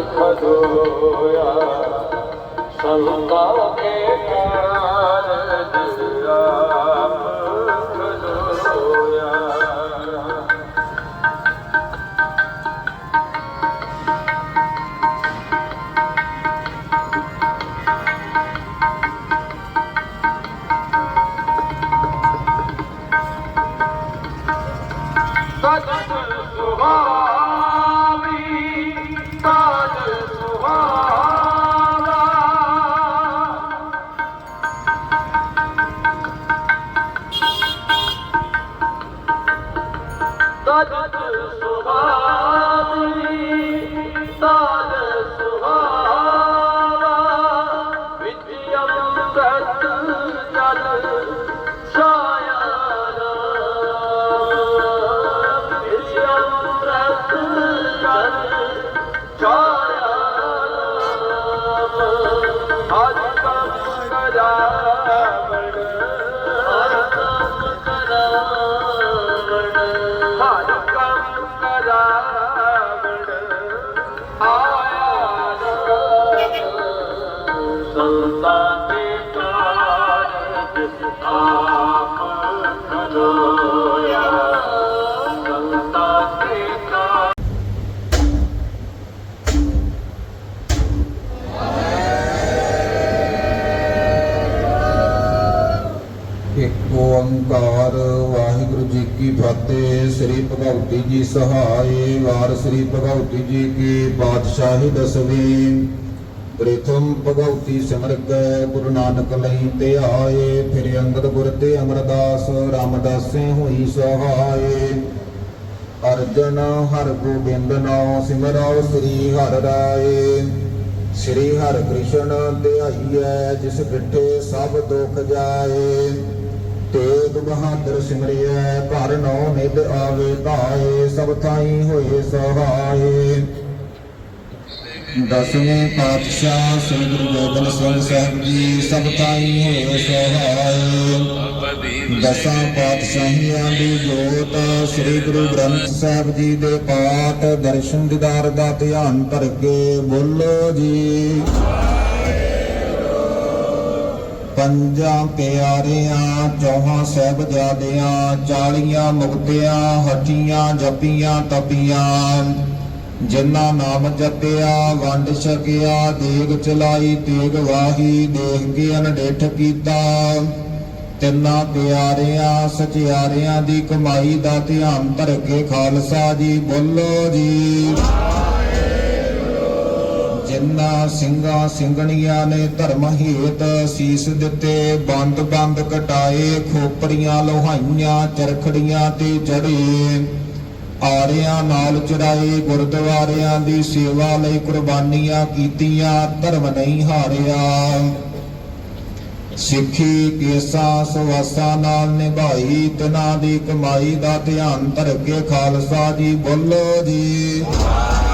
ਖਦੋਇਆ ਸੰਤਾਂ ਕੇ আপনারা ਸ੍ਰੀ ਭਗਵਤੀ ਜੀ ਸਹਾਏ ਵਾਰ ਸ੍ਰੀ ਭਗਵਤੀ ਜੀ ਕੀ ਬਾਦਸ਼ਾਹੀ ਦਸਵੀਂ। ਪ੍ਰਥਮ ਭਗਵਤੀ ਸਿਮਰਤ ਗੁਰੂ ਨਾਨਕ ਲਈ ਤੇ ਆਏ, ਫਿਰ ਅੰਗਦ ਗੁਰ ਤੇ ਅਮਰਦਾਸ ਰਾਮਦਾਸੇ ਹੋਈ ਸਹਾਏ ਅਰਜਨ ਹਰ ਗੋਬਿੰਦ ਨਾਮ ਸਿਮਰੋ ਸ੍ਰੀ ਹਰਿ ਰਾਏ। ਸ੍ਰੀ ਹਰਿ ਕ੍ਰਿਸ਼ਨ ਧਿਆਈਐ ਜਿਸ ਡਿਠੇ ਸਭ ਦੁਖ ਜਾਏ। ਤੇਗ ਬਹਾਦਰ ਸਿਮਰਿਐ, ਘਰ ਨੌ ਨਿਧ ਆਵੇ ਧਾਏ, ਸਭ ਥਾਈ ਹੋਏ ਸਹਾਏ। ਦਸਵੇਂ ਪਾਤਸ਼ਾਹ ਸ੍ਰੀ ਗੁਰੂ ਗੋਬਿੰਦ ਸਿੰਘ ਸਾਹਿਬ ਜੀ, ਸਭ ਥਾਈ ਹੋਏ ਸਹਾਏ। ਦਸਾਂ ਪਾਤਸ਼ਾਹੀਆਂ ਦੀ ਜੋਤ ਸ੍ਰੀ ਗੁਰੂ ਗ੍ਰੰਥ ਸਾਹਿਬ ਜੀ ਦੇ ਪਾਠ, ਦਰਸ਼ਨ ਦੀਦਾਰ ਦਾ ਧਿਆਨ ਧਰ ਕੇ ਬੋਲੋ ਜੀ। ਪੰਜਾਂ ਪਿਆਰਿਆਂ, ਚੌਹਾਂ ਸਹਿਬਜ਼ਾਦਿਆਂ, ਚਾਲੀਆਂ ਮੁਕਤਿਆਂ, ਹੱਟੀਆਂ, ਜਪੀਆਂ, ਤਪੀਆਂ। ਜਿਨ੍ਹਾਂ ਨਾਮ ਜਪਿਆ, ਵੰਡ ਛਕਿਆ, ਦੇਗ ਚਲਾਈ, ਤੇਗ ਵਾਹੀ ਦੇਖ ਕੇ ਅਨਡੇਠ ਕੀਤਾ। ਤਿੰਨਾਂ ਪਿਆਰਿਆਂ, ਸਚਿਆਰਿਆਂ ਦੀ ਕਮਾਈ ਦਾ ਧਿਆਨ ਧਰ ਕੇ ਖਾਲਸਾ ਜੀ, ਬੋਲੋ ਜੀ। ਜਿਨ੍ਹਾਂ ਸਿੰਘਾਂ ਸਿੰਘਣੀਆਂ ਨੇ ਧਰਮ ਹੇਤ ਸੀਸ ਦਿੱਤੇ, ਬੰਦ ਬੰਦ ਕਟਾਏ ਖੋਪੜੀਆਂ ਲੋਹਾਈਆਂ, ਚਰਖੜੀਆਂ ਤੇ ਚੜੇ। ਆਰਿਆਂ ਨਾਲ ਚੜਾਏ, ਗੁਰਦੁਆਰਿਆਂ ਦੀ ਸੇਵਾ ਲਈ ਕੁਰਬਾਨੀਆਂ ਕੀਤੀਆਂ, ਧਰਮ ਨਹੀਂ ਹਾਰਿਆ। ਸਿੱਖੀ ਕੇਸਾ ਸਵਾਸਾਂ ਨਾਲ ਨਿਭਾਈ, ਤਨਾ ਦੀ ਕਮਾਈ ਦਾ ਧਿਆਨ ਧਰ ਕੇ ਖਾਲਸਾ ਜੀ ਬੋਲੋ ਜੀ। ਪੰਜਾਂ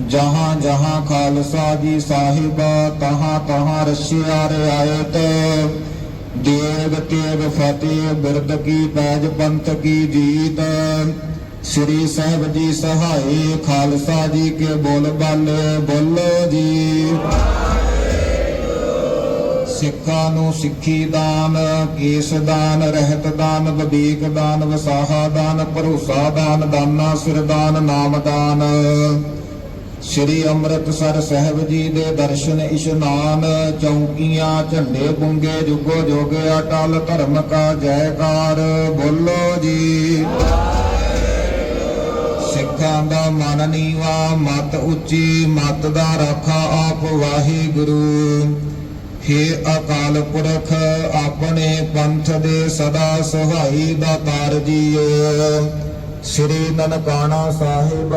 ਜਹਾਂ ਜਹਾਂ ਖਾਲਸਾ ਜੀ ਸਾਹਿਬ, ਤਹਾਂ ਤਹਾਂ ਰਸ਼ਿਆ ਰਿਆਇਤ। ਦੇਵ ਤੇਗ ਫਤਿਹ, ਬਿਰਦ ਕੀ ਪੈਜ ਪੰਥ ਕੀ ਜੀਤ। ਸ੍ਰੀ ਸਾਹਿਬ ਜੀ ਸਹਾਈ, ਖਾਲਸਾ ਜੀ ਕੇ ਬੋਲ ਬਾਲੇ ਬੋਲੋ ਜੀ। ਸਿੱਖਾਂ ਨੂੰ ਸਿੱਖੀ ਦਾਨ, ਕੇਸ ਦਾਨ, ਰਹਿਤ ਦਾਨ ਵਿਵੇਕ ਦਾਨ, ਵਸਾਹਾ ਦਾਨ, ਭਰੋਸਾ ਦਾਨ, ਦਾਨਾ ਸਿਰ ਦਾਨ, ਨਾਮ ਦਾਨ। ਸ੍ਰੀ ਅੰਮ੍ਰਿਤਸਰ ਸਾਹਿਬ ਜੀ ਦੇ ਦਰਸ਼ਨ ਇਸ਼ਨਾਨ ਚੌਂਕੀਆਂ ਝੰਡੇ ਬੁੰਗੇ ਜੁਗੋ ਜੋਗ ਅਟਲ ਧਰਮ ਕਾ ਜੈਕਾਰ, ਬੋਲੋ ਜੀ। ਸਿੱਖਾਂ ਦਾ ਮਨ ਨੀਵਾ, ਮਤ ਉੱਚੀ, ਮਤ ਦਾ ਰਾਖਾ ਆਪ ਵਾਹਿਗੁਰੂ। ਹੇ ਅਕਾਲ ਪੁਰਖ, ਆਪਣੇ ਪੰਥ ਦੇ ਸਦਾ ਸਹਾਈ ਦਾ ਤਾਰ ਜੀਓ। ਸ੍ਰੀ ਨਨਕਾਣਾ ਸਾਹਿਬ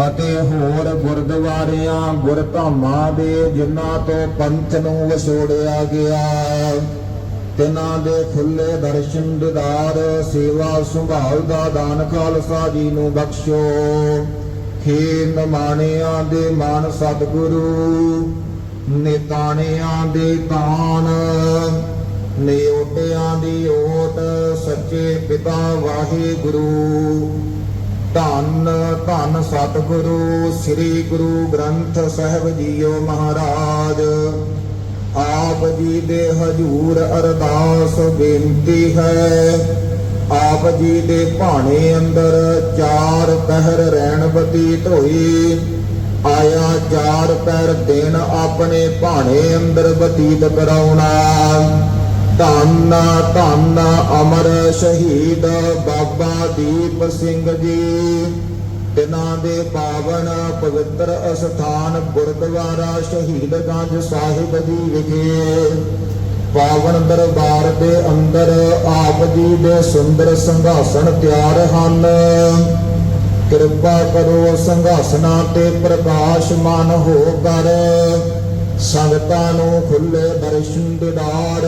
ਅਤੇ ਹੋਰ ਗੁਰਦੁਆਰਿਆਂ, ਗੁਰਧਾਮਾਂ ਦੇ ਜਿਨ੍ਹਾਂ ਤੋਂ ਪੰਥ ਨੂੰ ਵਸੋੜਿਆ ਗਿਆ। ਤਿਨਾਂ ਦੇ ਖੁੱਲੇ ਦਰਸ਼ਨ ਦਿਦਾਰ, ਸੇਵਾ ਸੰਭਾਲ ਦਾ ਦਾਨ ਖਾਲਸਾ ਜੀ ਨੂੰ ਬਖਸ਼ੋ। ਖੇ ਮਾਣਿਆਂ ਦੇ ਮਾਨ ਸਤਿਗੁਰੂ, ਨਿਤਾਣਿਆਂ ਦੇ ਤਾਨ ਨਿਓਟਿਆਂ ਦੀ ਓਟ, ਸੱਚੇ ਪਿਤਾ ਵਾਹਿਗੁਰੂ। ਧੰਨ ਧੰਨ ਸਤਿਗੁਰੂ, ਸ੍ਰੀ ਗੁਰੂ ਗ੍ਰੰਥ ਸਾਹਿਬ ਜੀਓ ਮਹਾਰਾਜ। ਆਪ ਜੀ ਦੇ ਹਜੂਰ ਅਰਦਾਸ ਬੇਨਤੀ ਹੈ, ਆਪ ਜੀ ਦੇ ਭਾਣੇ ਅੰਦਰ ਚਾਰ ਪਹਿਰ ਰਹਿਣ ਬਤੀਤ ਹੋਈ। ਆਇਆ ਚਾਰ ਪੈਰ ਦਿਨ ਆਪਣੇ ਭਾਣੇ ਅੰਦਰ ਬਤੀਤ ਕਰਾਉਣਾ। ਧੰਨ ਧੰਨ ਅਮਰ ਸ਼ਹੀਦ ਬਾਬਾ ਦੀਪ ਸਿੰਘ ਜੀ। ਤਿਨਾਂ ਦੇ ਪਾਵਨ ਪਵਿੱਤਰ ਅਸਥਾਨ ਗੁਰਦੁਆਰਾ ਸ਼ਹੀਦਗੰਜ ਸਾਹਿਬ ਜੀ ਵਿਖੇ। ਪਾਵਨ ਦਰਬਾਰ ਦੇ ਅੰਦਰ ਆਪ ਜੀ ਦੇ ਸੁੰਦਰ ਸੰਘਾਸਣ ਤਿਆਰ ਹਨ। ਕਿਰਪਾ ਕਰੋ ਸੰਘਾਸਨਾਂ ਤੇ ਪ੍ਰਕਾਸ਼ਮਾਨ ਹੋ ਕਰ। ਸੰਗਤਾਂ ਨੂੰ ਖੁੱਲੇ ਦਰਸ਼ਨ ਦਿਦਾਰ।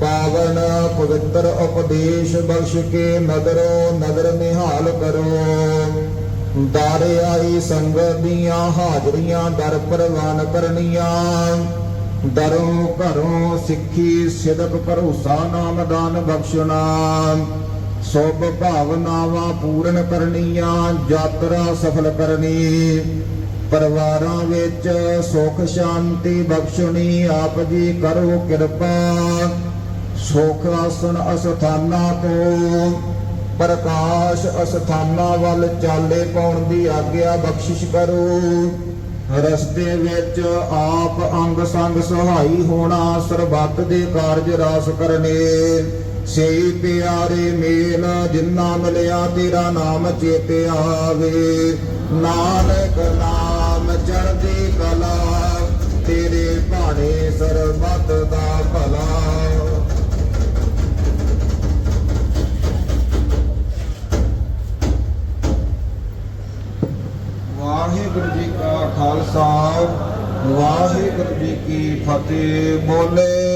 ਪਾਵਨ ਪਵਿੱਤਰ ਉਪਦੇਸ਼ ਬਖਸ਼ ਕੇ ਨਦਰੋ ਨਦਰ ਨਿਹਾਲ ਕਰੋ। ਦਰ ਆਈ ਸੰਗਤ ਦੀਆਂ ਹਾਜ਼ਰੀਆਂ ਦਰ ਪ੍ਰਵਾਨ ਕਰਨੀਆਂ। ਦਰੋਂ ਘਰੋਂ ਸਿੱਖੀ ਸਿਦਕ ਭਰੋਸਾ ਨਾਮ ਦਾਨ ਬਖਸ਼ਣਾ। ਸੁਭ ਭਾਵਨਾਵਾਂ ਪੂਰਨ ਕਰਨੀਆਂ, ਯਾਤਰਾ ਸਫਲ ਕਰਨੀ। ਪਰਿਵਾਰਾਂ ਵਿੱਚ ਸੁਖ ਸ਼ਾਂਤੀ ਬਖਸ਼ਣੀ ਆਪ ਜੀ ਕਰੋ ਕਿਰਪਾ। ਸੁਖ ਆਸਣ ਅਸਥਾਨਾਂ ਤੋਂ ਪ੍ਰਕਾਸ਼ ਅਸਥਾਨਾਂ ਵੱਲ ਚਾਲੇ ਪਾਉਣ ਦੀ ਆਗਿਆ ਬਖਸ਼ਿਸ਼ ਕਰੋ। ਰਸਤੇ ਵਿੱਚ ਆਪ ਅੰਗ ਸੰਗ ਸਹਾਈ ਹੋਣਾ ਸਰਬੱਤ ਦੇ ਕਾਰਜ ਰਾਸ ਕਰਨੇ। ਸੇ ਪਿਆਰੇ ਮੇਲ ਜਿਨ੍ਹਾਂ ਮਿਲਿਆ ਤੇਰਾ ਨਾਮ ਚੇਤੇ ਆਵੇ। ਨਾਨਕ ਨਾਮ ਤੇਰੇ ਸਰਬੱਤ ਦਾ ਭਲਾ। ਵਾਹਿਗੁਰੂ ਜੀ ਕਾ ਖਾਲਸਾ ਵਾਹਿਗੁਰੂ ਜੀ ਕੀ ਫਤਿਹ ਬੋਲੇ